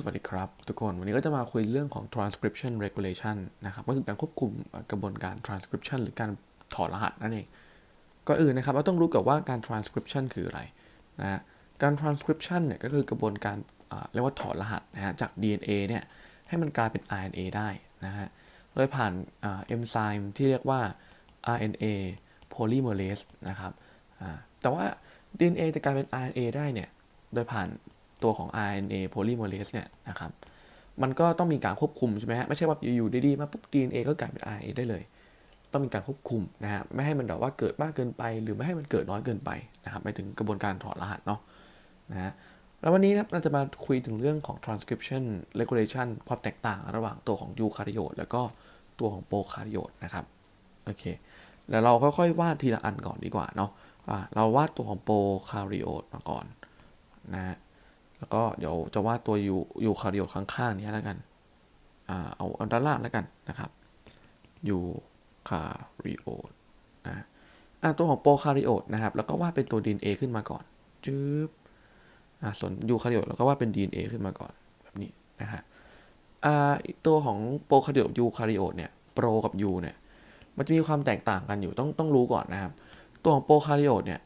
สวัสดีครับทุกคน วันนี้ก็จะมาคุยเรื่องของ transcription regulation นะครับก็คือการควบคุมกระบวนการ transcription หรือการถอดรหัสนั่นเองก่อนอื่นนะครับเราต้องรู้กับว่าการ transcription คืออะไรนะฮะการ transcription เนี่ยก็คือกระบวนการเรียกว่าถอดรหัสนะฮะจาก DNA เนี่ยให้มันกลายเป็น RNA ได้นะฮะโดยผ่านเอนไซม์ที่เรียกว่า RNA polymerase นะครับแต่ว่า DNA จะกลายเป็น RNA ได้เนี่ยโดยผ่าน ตัวของ RNA polymerase เนี่ยนะครับ มันก็ต้องมีการควบคุมใช่ไหมฮะ ไม่ใช่ว่าอยู่ๆดีๆ มาปุ๊บ DNA ก็กลายเป็น RNA ได้เลย ต้องมีการควบคุมนะฮะ ไม่ให้มันแบบว่าเกิดมากเกินไป หรือไม่ให้มันเกิดน้อยเกินไปนะครับไปถึงกระบวนการถอดรหัสเนาะนะฮะแล้ววันนี้นะเราจะมาคุยถึงเรื่องของ transcription regulation ความแตกต่างระหว่างตัวของยูคาริโอตแล้วก็ตัวของโปรคาริโอตนะครับ โอเค แล้วเราค่อยๆวาดทีละอันก่อนดีกว่าเนาะอ่าเราวาดตัวของโปรคาริโอตมาก่อนนะฮะ แล้วก็เดี๋ยวจะวาดตัวยูยูคาริโอตข้างๆนี้แล้วกันอ่าเอาอันด้านล่างแล้วกันนะครับยูคาริโอตนะอ่าตัวของโปรคาริโอตนะครับ แล้วก็วาดเป็นตัว DNA ขึ้นมาก่อนจึ๊บอ่าส่วนยูคาริโอตแล้วก็วาดเป็น DNA ขึ้นมาก่อนแบบนี้นะฮะอ่าตัวของโปรคาริโอตยูคาริโอตเนี่ยโปรกับยูเนี่ยมันจะมีความแตกต่างกันอยู่ต้องต้องรู้ก่อนนะครับ ตัวของโปรคาริโอตเนี่ย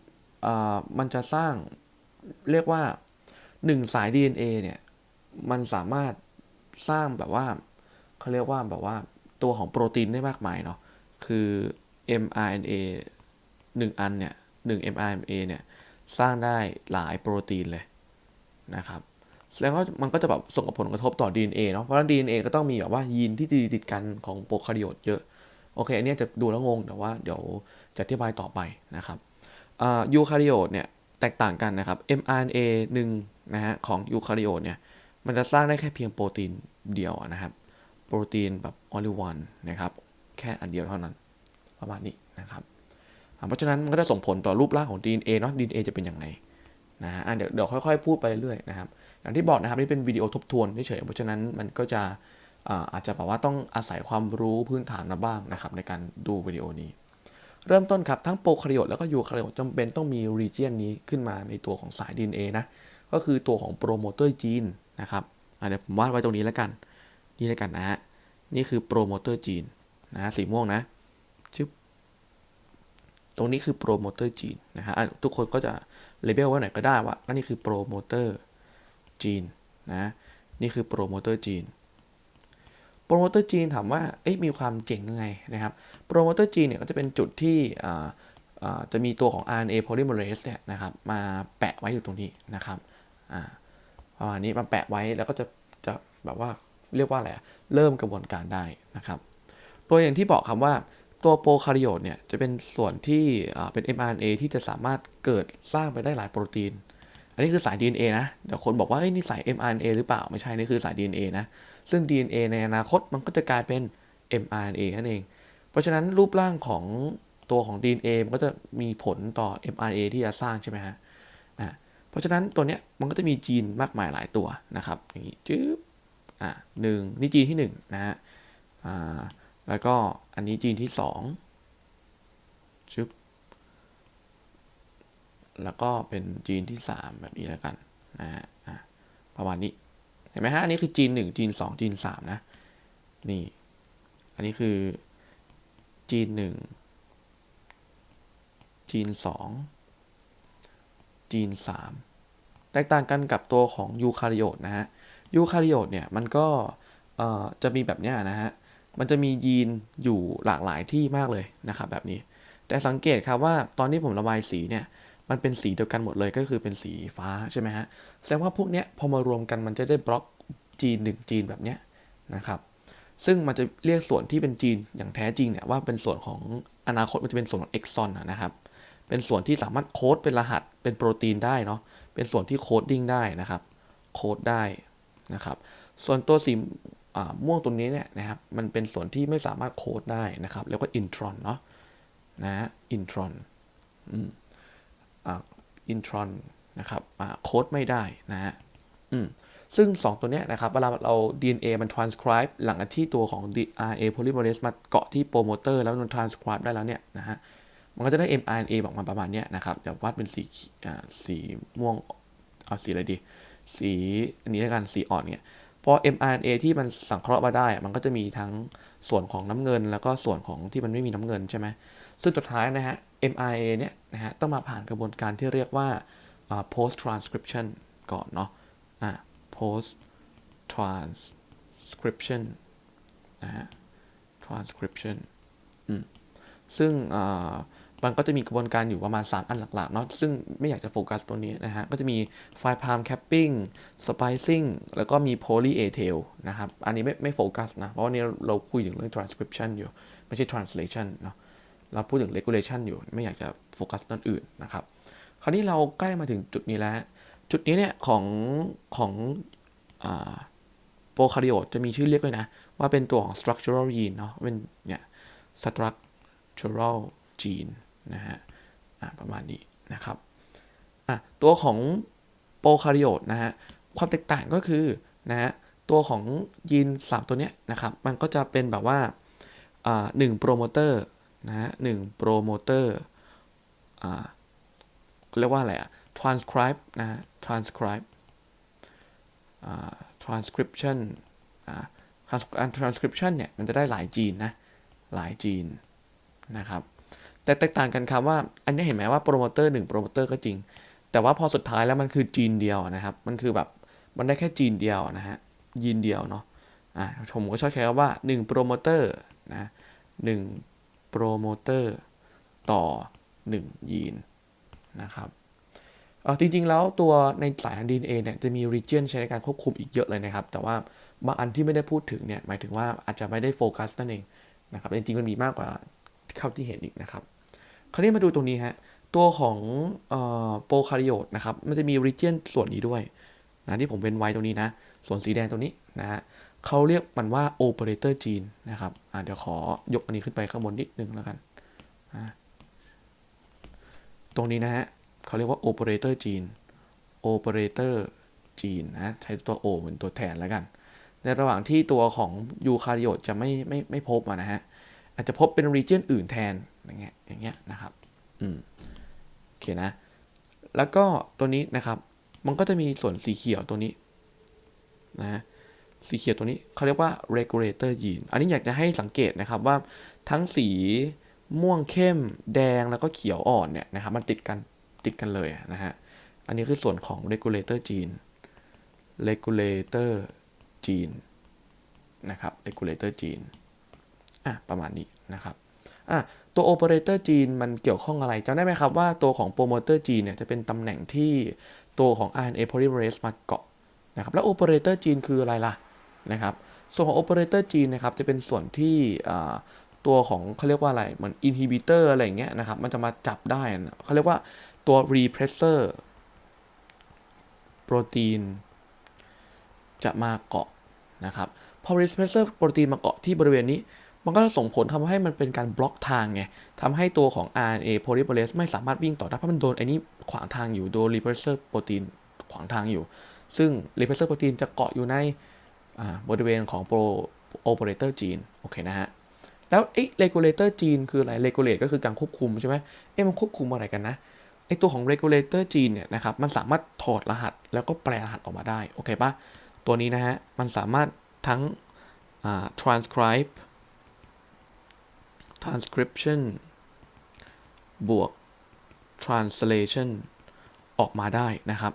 มันจะสร้างเรียกว่า หนึ่งสาย DNA เนี่ย มันสามารถสร้างแบบว่าเขาเรียกว่าแบบว่าตัวของโปรตีนได้มากมายเนาะคือ mRNA หนึ่งอันเนี่ยหนึ่ง mRNA เนี่ยสร้างได้หลายโปรตีนเลยนะครับแล้วก็มันก็จะแบบส่งผลกระทบต่อ DNA เนาะเพราะฉะนั้น DNA ก็ต้องมีแบบว่ายีนที่ติดติดกันของโปรคาริโอตเยอะ โอเค อันนี้จะดูแล้วงงแต่ว่าเดี๋ยวจะอธิบายต่อไปนะครับยูคาริโอตเนี่ยแตกต่างกันนะครับ mRNA ห นะฮะของยูคาริโอตเนี่ยมันจะสร้างได้แค่เพียงโปรตีนเดียวนะครับ โปรตีนแบบ only one นะครับแค่อันเดียวเท่านั้นประมาณนี้นะครับเพราะฉะนั้นมันก็จะส่งผลต่อรูปร่างของ DNA เนาะ DNA จะเป็นยังไงนะฮะเดี๋ยวเดี๋ยวค่อยๆ พูดไปเรื่อยๆนะครับอย่างที่บอกนะครับนี่เป็นวิดีโอทบทวนเฉยๆเพราะฉะนั้นมันก็จะอาอาจจะแบบว่าต้องอาศัยความรู้พื้นฐานมาบ้างนะครับในการดูวิดีโอนี้ เริ่มต้นครับทั้งโปรคาริโอตแล้วก็ยูคาริโอตจำเป็นต้องมี region นี้ขึ้นมาในตัวของสาย DNA นะ ก็คือตัวของโปรโมเตอร์จีนนะครับเดี๋ยวผมวาดไว้ตรงนี้แล้วกัน นี่แล้วกันนะฮะ นี่คือโปรโมเตอร์จีนนะฮะสีม่วงนะชึบตรงนี้คือโปรโมเตอร์จีนนะฮะทุกคนก็จะเลเบลไว้ไหนก็ได้ว่าอันนี้คือโปรโมเตอร์จีนนะนี่คือโปรโมเตอร์จีนโปรโมเตอร์จีนถามว่าเอ๊ะมีความเจ๋งยังไงนะครับโปรโมเตอร์จีนเนี่ยก็จะเป็นจุดที่จะมีตัวของ RNA polymerase เนี่ยนะครับมาแปะไว้อยู่ตรงนี้นะครับ อ่าประมาณนี้มาแปะไว้แล้วก็จะจะแบบว่าเรียกว่าอะไรเริ่มกระบวนการได้นะครับ ตัวอย่างที่บอกครับว่าตัวโปรคาริโอตเนี่ยจะเป็นส่วนที่เป็น mRNA ที่จะสามารถเกิดสร้างไปได้หลายโปรตีน อันนี้คือสาย DNA นะ เดี๋ยวคนบอกว่าเอ้ยนี่สาย mRNA หรือเปล่า ไม่ใช่ นี่คือสาย DNA นะ ซึ่ง DNA ในอนาคตมันก็จะกลายเป็น mRNA นั่นเอง เพราะฉะนั้นรูปร่างของตัวของ DNA มันก็จะมีผลต่อ mRNA ที่จะสร้างใช่ไหมฮะอ่า เพราะฉะนั้นตัวเนี้ยมันก็จะมีจีนมากมายหลายตัวนะครับ อย่างนี้จึ๊บอ่าหนึ่งนี่จีนที่หนึ่งนะฮะอ่าแล้วก็อันนี้จีนที่สองจึ๊บแล้วก็เป็นจีนที่ 3 แบบนี้แล้วกันนะฮะอะประมาณนี้เห็นไหมฮะอันนี้คือจีน 1 จีน 2 จีน 3 นะ นี่ อันนี้คือจีน 1 จีน 2 จีน 3 แตกต่างกันกับตัวของยูคาริโอตนะฮะยูคาริโอตเนี่ยมันก็จะมีแบบเนี้ยนะฮะมันจะมียีนอยู่หลากหลายที่มากเลยนะครับแบบนี้ แต่สังเกตครับว่าตอนที่ผมระบายสีเนี่ยมันเป็นสีเดียวกันหมดเลยก็คือเป็นสีฟ้าใช่ไหมฮะแสดงว่าพวกเนี้ยพอมารวมกันมันจะได้บล็อกจีนหนึ่งจีนแบบเนี้ยนะครับซึ่งมันจะเรียกส่วนที่เป็นจีนอย่างแท้จริงเนี่ยว่าเป็นส่วนของอนาคตมันจะเป็นส่วนของเอ็กซอนนะครับ เป็นส่วนที่สามารถโค้ดเป็นรหัสเป็นโปรตีนได้เนาะเป็นส่วนที่โคดดิ้งได้นะครับโคดได้นะครับ ส่วนตัวสีม่วงตรงนี้เนี่ยนะครับมันเป็นส่วนที่ไม่สามารถโคดได้นะครับเรียกว่าอินทรอนเนาะนะอินทรอนอืมอินทรอนนะครับโคดไม่ได้นะฮะอืมซึ่ง 2 ตัวเนี้ยนะครับเวลาเรา DNA มัน transcribe หลังจากที่ตัวของ RNA polymerase มาเกาะที่โปรโมเตอร์แล้วมัน transcribe ได้แล้วเนี่ยนะฮะ มันก็จะได้ mRNA ออกมาประมาณนี้นะครับเดี๋ยววาดเป็นสีอ่าสีม่วงเอาสีอะไรดี สีอันนี้แล้วกันสีอ่อนเนี่ยพอ mRNA ที่มันสังเคราะห์มาได้ มันก็จะมีทั้งส่วนของน้ำเงิน แล้วก็ส่วนของที่มันไม่มีน้ำเงินใช่ไหมซึ่งสุดท้ายนะฮะ mRNA เนี่ยนะฮะต้องมาผ่านกระบวนการที่เรียกว่าอ่า post transcription ก่อนเนาะอ่า post transcription นะฮะ transcription อืมซึ่งอ่า มันก็จะมีกระบวนการอยู่ประมาณ 3 อันหลักๆเนาะซึ่งไม่อยากจะโฟกัสตัวนี้นะฮะ ก็จะมี5 palm capping splicing แล้วก็มี poly A tail นะครับ อันนี้ไม่ไม่โฟกัสนะ เพราะว่านี้เราคุยถึงเรื่อง transcription อยู่ ไม่ใช่ translation เนาะเราพูดถึง regulation อยู่ ไม่อยากจะโฟกัสด้านอื่นนะครับ คราวนี้เราใกล้มาถึงจุดนี้แล้ว จุดนี้เนี่ยของของโปรคาริโอตจะมีชื่อเรียกด้วยนะ ว่าเป็นตัวของ structural gene เนาะเป็นเนี่ย structural gene นะฮะประมาณนี้นะครับตัวของโปรคาริโอตนะฮะความแตกต่างก็คือนะฮะตัวของยีนสามตัวเนี้ยนะครับมันก็จะเป็นแบบว่าหนึ่งโปรโมเตอร์นะฮะหนึ่งโปรโมเตอร์เรียกว่าอะไรอะ transcribe นะฮะ transcribe อ่า transcription อ่า trans- transcription เนี่ยมันจะได้หลายจีนนะ หลายจีนนะครับ แต่แตกต่างกันครับว่า อันนี้เห็นไหมว่าโปรโมเตอร์หนึ่งโปรโมเตอร์ก็จริง แต่ว่าพอสุดท้ายแล้วมันคือจีนเดียวนะครับ มันคือแบบมันได้แค่จีนเดียวนะฮะยีนเดียวเนาะอ่าผมก็ชอบใช้คำว่า1โปรโมเตอร์นะ1โปรโมเตอร์ต่อ 1 ยีนนะครับเออจริงๆ แล้วตัวในสายทาง DNA เนี่ยจะมี region ใช้ในการควบคุมอีกเยอะเลยนะครับ แต่ว่าบางอันที่ไม่ได้พูดถึงเนี่ยหมายถึงว่าอาจจะไม่ได้โฟกัสนั่นเองนะครับจริงๆมันมีมากกว่าเท่าที่เห็นอีกนะครับ คราวนี้มาดูตรงนี้ฮะ ตัวของโปรคาริโอตนะครับ มันจะมี region ส่วนนี้ด้วยนะที่ผมเป็นไว้ตรงนี้นะ ส่วนสีแดงตรงนี้นะฮะเขาเรียกมันว่า operator gene นนะครับอะเดี๋ยวขอยกอันนี้ขึ้นไปข้างบนนิดนึงแล้วกันอะตรงนี้นะฮะเขาเรียกว่า operator gene operator gene นนะใช้ตัว O เหมือนตัวแทนแล้วกัน ในระหว่างที่ตัวของยูคาริโอตจะไม่ไม่ไม่พบะนะฮะ อาจจะพบเป็น region อื่นแทน อย่างเงี้ยอย่างเงี้ยนะครับอืมโอเคนะ แล้วก็ตัวนี้นะครับ มันก็จะมีส่วนสีเขียวตัวนี้นะสีเขียวตัวนี้เขาเรียกว่า regulator gene อันนี้อยากจะให้สังเกตนะครับว่าทั้งสีม่วงเข้มแดงแล้วก็เขียวอ่อนเนี่ยนะครับมันติดกันติดกันเลยนะฮะ อันนี้คือส่วนของ regulator gene regulator gene นะครับ regulator gene อะประมาณนี้นะครับ อะตัว operator gene มันเกี่ยวข้องอะไรจำได้ไหมครับว่าตัวของ promoter gene เนี่ยจะเป็นตำแหน่งที่ตัวของ RNA polymerase มาเกาะนะครับแล้ว operator gene คืออะไรล่ะนะครับส่วนของ operator gene นะครับจะเป็นส่วนที่ตัวของเขาเรียกว่าอะไรเหมือน inhibitor อะไรอย่างเงี้ยนะครับมันจะมาจับได้นะเขาเรียกว่าตัว repressor โปรตีนจะมาเกาะนะครับพอ repressor โปรตีนมาเกาะที่บริเวณนี้ มันก็จะส่งผลทำให้มันเป็นการบล็อกทางไงทำให้ตัวของ RNA polymerase ไม่สามารถวิ่งต่อได้เพราะมันโดนไอ้นี่ขวางทางอยู่โดน repressor โปรตีนขวางทางอยู่ ซึ่ง repressor โปรตีนจะเกาะอยู่ในบริเวณของ pro operator gene โอเคนะฮะ แล้วไอ้ regulator gene คืออะไร regulate ก็คือการควบคุมใช่ไหมเอ๊ะมันควบคุมอะไรกันนะไอ้ตัวของ regulator gene เนี่ยนะครับมันสามารถถอดรหัสแล้วก็แปลรหัสออกมาได้โอเคปะตัวนี้นะฮะมันสามารถทั้ง transcribe transcription บวก translation ออกมาได้นะครับ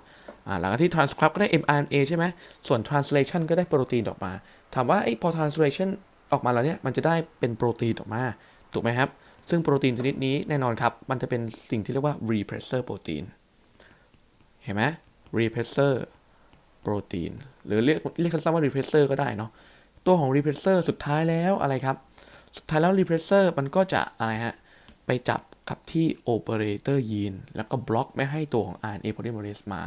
หลังจากที่ transcribe ก็ได้ mRNA ใช่ไหม ส่วน translation ก็ได้โปรตีนออกมา ถามว่าไอ้พอ translation ออกมาแล้วเนี่ย มันจะได้เป็นโปรตีนออกมา ถูกไหมครับ ซึ่งโปรตีนชนิดนี้แน่นอนครับ มันจะเป็นสิ่งที่เรียกว่า repressor โปรตีน เห็นไหม repressor โปรตีน หรือเรียกเรียกสั้นว่า repressor ก็ได้เนาะ ตัวของ repressor สุดท้ายแล้วอะไรครับ สุดท้ายแล้ว repressor มันก็จะอะไรฮะ ไปจับกับที่ operator gene แล้วก็บล็อกไม่ให้ตัวของ RNA polymerase มา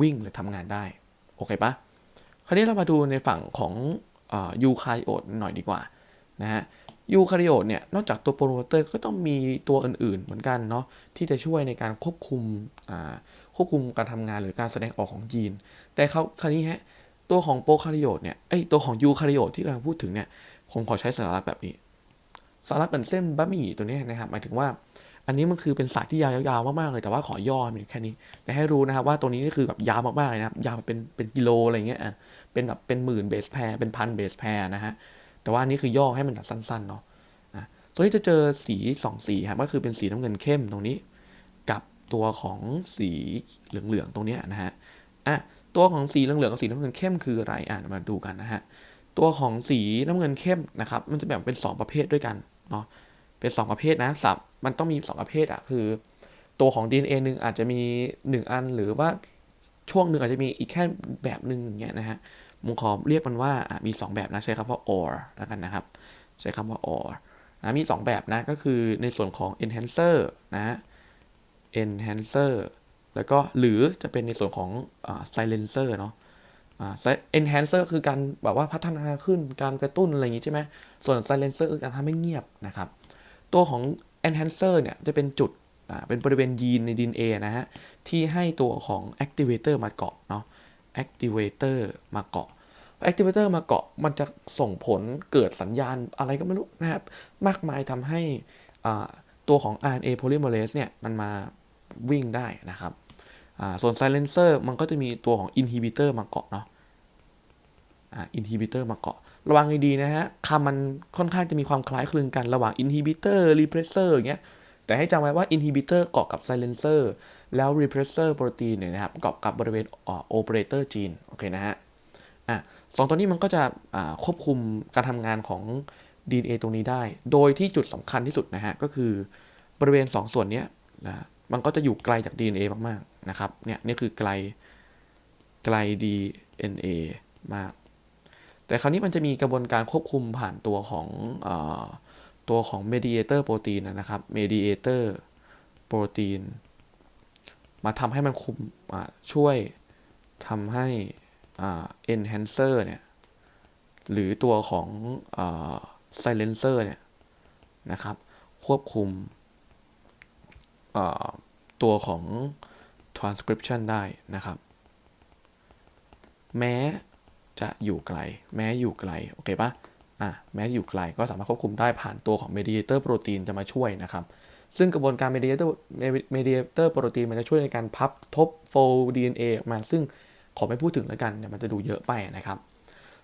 วิ่งหรือทำงานได้ โอเคปะคราวนี้เรามาดูในฝั่งของยูคาริโอตหน่อยดีกว่านะฮะยูคาริโอตเนี่ย นอกจากตัวโปรโมเตอร์ก็ต้องมีตัวอื่นๆ เหมือนกันเนาะที่จะช่วยในการควบคุมควบคุมการทำงานหรือการแสดงออกของยีน แต่เขาคราวนี้ฮะตัวของโปรคาริโอตเนี่ยไอตัวของยูคาริโอตที่กำลังพูดถึงเนี่ย ผมขอใช้สัญลักษณ์แบบนี้ สัญลักษณ์เป็นเส้นบะหมี่ตัวนี้นะครับหมายถึงว่า อันนี้มันคือเป็นสายที่ยาวๆมากๆเลยแต่ว่าขอย่อมันแค่นี้ แต่ให้รู้นะครับว่าตัวนี้นี่คือแบบยาวมากๆเลยนะครับยาวเป็นเป็นกิโลอะไรเงี้ยอะเป็นแบบเป็นหมื่นเบสแพร์เป็นพันเบสแพร์นะฮะแต่ว่าอันนี้คือย่อให้มันแบบสั้นๆเนาะอะตัวนี้จะเจอสีสองสีครับก็คือเป็นสีน้ำเงินเข้มตรงนี้ กับตัวของสีเหลืองๆตรงนี้นะฮะอะตัวของสีเหลืองๆกับสีน้ำเงินเข้มคืออะไรอะมาดูกันนะฮะตัวของสีน้ำเงินเข้มนะครับมันจะแบ่งเป็น 2 ประเภทด้วยกัน เนาะเป็น 2 ประเภทนะสับมันต้องมี 2 ประเภทอะคือ ตัวของ DNA หนึ่งอาจจะมี 1 อันหรือว่าช่วงหนึ่งอาจจะมีอีกแค่แบบหนึ่งอย่างเงี้ยนะฮะผมขอเรียกมันว่ามี 2 แบบนะใช้คำว่า or แล้วกันนะครับ ใช้คำว่า or นะมี 2 แบบนะก็คือในส่วนของ enhancer นะ enhancer แล้วก็หรือจะเป็นในส่วนของอ silencer เนาะ enhancer คือการแบบว่าพัฒนาขึ้นการกระตุ้นอะไรอย่างงี้ใช่ไหมส่วน silencer คือการทำให้เงียบนะครับ ตัวของ enhancer เนี่ยจะเป็นจุดเป็นบริเวณยีนใน DNA นะฮะ ที่ให้ตัวของ activator มาเกาะเนาะ activator มาเกาะ activator มาเกาะมันจะส่งผลเกิดสัญญาณอะไรก็ไม่รู้นะครับ มากมายทำให้ตัวของ RNA polymerase เนี่ยมันมาวิ่งได้นะครับ อ่าส่วน silencer มันก็จะมีตัวของ inhibitor มาเกาะเนาะอ่า inhibitor มาเกาะ ระวังให้ดีนะฮะคำมันค่อนข้างจะมีความคล้ายคลึงกันระหว่าง inhibitor repressor อย่างเงี้ยแต่ให้จำไว้ว่า inhibitor เกาะกับ silencer แล้ว repressor โปรตีนเนี่ยนะครับเกาะกับบริเวณอ่า operator gene โอเคนะฮะอะสองตัวนี้มันก็จะควบคุมการทำงานของ DNA ตรงนี้ได้ โดยที่จุดสำคัญที่สุดนะฮะก็คือบริเวณ 2 ส่วนนี้นะ มันก็จะอยู่ไกลจาก DNA มากๆนะครับ เนี่ยนี่คือไกลไกล DNA มาก แต่คราวนี้มันจะมีกระบวนการควบคุมผ่านตัวของอตัวของ mediator โปรตีนนะครับ mediator โปรตีนมาทำให้มันคุมช่วยทำให้อ่า enhancer เนี่ย หรือตัวของอ silencer เนี่ยนะครับ ควบคุม ตัวของ transcription ได้นะครับ แม้จะอยู่ไกล แม้อยู่ไกล โอเคปะอะแม้อยู่ไกลก็สามารถควบคุมได้ผ่านตัวของ mediator โปรตีนจะมาช่วยนะครับ ซึ่งกระบวนการ mediator mediator โปรตีนมันจะช่วยในการพับทบโฟล DNA ออกมา ซึ่งขอไม่พูดถึงแล้วกันเดี๋ยวมันจะดูเยอะไปนะครับ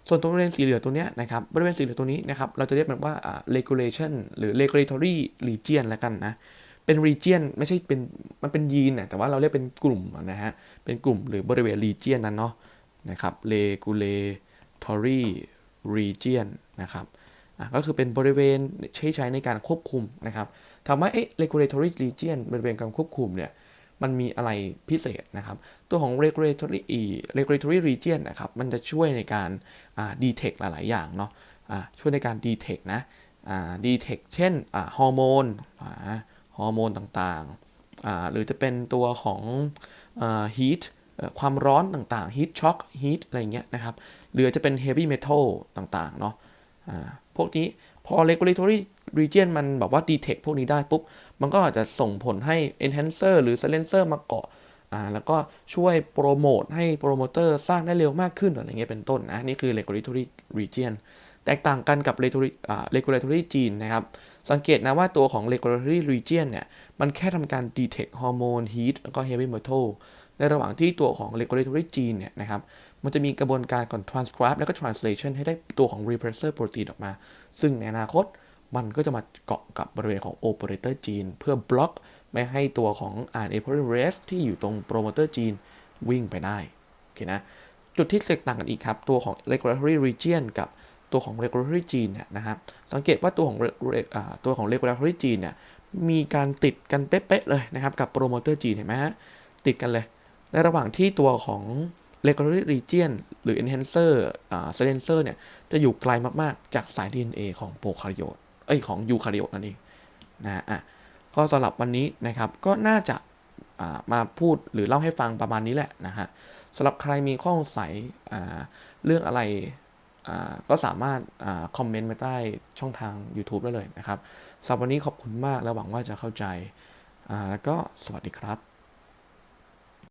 ส่วนตัวบริเวณสีเหลืองตัวเนี้ยนะครับบริเวณสีเหลืองตัวนี้นะครับเราจะเรียกมันว่าอ่า regulation หรือ regulatory region แล้วกันนะ เป็น region ไม่ใช่เป็นมันเป็นยีนนะแต่ว่าเราเรียกเป็นกลุ่มนะฮะ เป็นกลุ่มหรือบริเวณ region นั้นเนาะนะครับ regulatory region นนะครับก็คือเป็นบริเวณใช้ใช้ในการควบคุมนะครับถามว่าเอ๊ะ regulatory region บริเวณการควบคุมเนี่ยมันมีอะไรพิเศษนะครับ ตัวของ regulatory regulatory region นะครับมันจะช่วยในการ detect หลาย ๆ อย่างเนาะอ่าช่วยในการ detect นะอ่า detect เช่นฮอร์โมนอ ฮอร์โมนต่างๆ หรือจะเป็นตัวของอ่า heat เอ่อความร้อนต่างๆ heat shock heat อะไรเงี้ยนะครับ หรือจะเป็น heavy metal ต่างๆ เนาะพวกนี้พอ regulatory region มันแบบว่า detect พวกนี้ได้ปุ๊บ มันก็อาจจะส่งผลให้ enhancer หรือ silencer มาเกาะอ่าแล้วก็ช่วยโปรโมทให้โปรโมเตอร์สร้างได้เร็วมากขึ้นอะไรเงี้ยเป็นต้นนะ นี่คือ regulatory region แตกต่างกันกับ regulatory อ่า regulatory gene นะครับ สังเกตนะว่าตัวของ regulatory region เนี่ย มันแค่ทำการ detect ฮอร์โมน heat แล้วก็ heavy metal ในระหว่างที่ตัวของ regulatory gene เนี่ยนะครับ มันจะมีกระบวนการก่อน transcribe แล้วก็ translation ให้ได้ตัวของ repressor protein ออกมา ซึ่งในอนาคตมันก็จะมาเกาะกับบริเวณของ operator gene เพื่อบล็อกไม่ให้ตัวของ RNA polymerase ที่อยู่ตรง promoter gene วิ่งไปได้ โอเคนะ จุดที่แตกต่างกันอีกครับ ตัวของ regulatory region กับ ตัวของ regulatory gene เนี่ยนะครับสังเกตว่าตัวของตัวของ regulatory gene เนี่ยมีการติดกันเป๊ะๆเลยนะครับกับ promoter gene เห็นไหมฮะติดกันเลย ในระหว่างที่ตัวของ regulatory region หรือ enhancer อ่า silencer เนี่ยจะอยู่ไกลมากๆ จากสาย DNA ของโปรคาริโอตเอ้ยของยูคาริโอตนั่นเองนะอะก็สำหรับวันนี้นะครับก็น่าจะมาพูดหรือเล่าให้ฟังประมาณนี้แหละนะฮะสำหรับใครมีข้อสงสัยเรื่องอะไร ก็สามารถอคอมเมนต์มาใต้ช่องทาง YouTube ได้เลยนะครับสำหรับวันนี้ขอบคุณมากและหวังว่าจะเข้าใจ แล้วก็สวัสดีครับ